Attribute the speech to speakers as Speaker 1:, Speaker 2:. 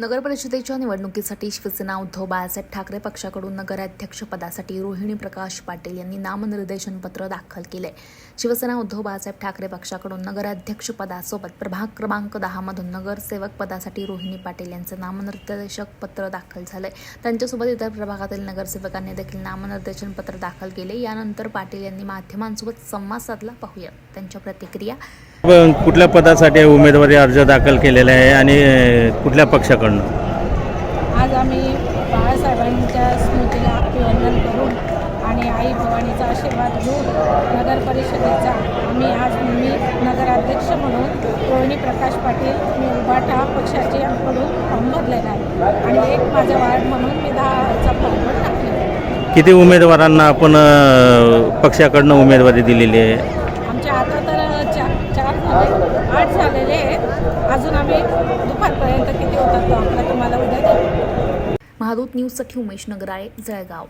Speaker 1: नगरपरिषदेच्या निवडणुकीसाठी शिवसेना उद्धव बाळासाहेब ठाकरे पक्षाकडून नगराध्यक्षपदासाठी रोहिणी प्रकाश पाटील यांनी नामनिर्देशन पत्र दाखल केले. शिवसेना उद्धव बाळासाहेब ठाकरे पक्षाकडून नगराध्यक्षपदासोबत प्रभाग क्रमांक दहामधून नगरसेवक पदासाठी रोहिणी पाटील यांचं नामनिर्देशक पत्र दाखल झाले. त्यांच्यासोबत इतर प्रभागातील नगरसेवकांनी देखील नामनिर्देशन पत्र दाखल केले. यानंतर पाटील यांनी माध्यमांसोबत संवाद साधला. पाहूया त्यांच्या प्रतिक्रिया.
Speaker 2: कुठल्या पदासाठी उमेदवारी अर्ज दाखल केलेला आहे आणि कुठल्या पक्षाकडनं?
Speaker 3: आज आम्ही बाळासाहेबांच्या स्मृतीला अभिवंदन करून आणि आई भवानीचा आशीर्वाद घेऊन नगर परिषदेचा आम्ही आज मी नगराध्यक्ष म्हणून रोहिणी प्रकाश पाटील मी उभाटा पक्षाचे कडून फॉर्म भरलेला आहे. आणि एक माझ्या वार्ड म्हणून मी दहाचा फॉर्म टाकलेला
Speaker 2: किती उमेदवारांना आपण पक्षाकडनं उमेदवारी दिलेली आहे?
Speaker 3: आमच्या आता तर चार चार झाले आठ झालेले आहेत. अजून आम्ही दुपारपर्यंत किती होतात तो तुम्हाला उद्या देऊ.
Speaker 1: महादूत न्यूजसाठी उमेश नगराळे जळगाव.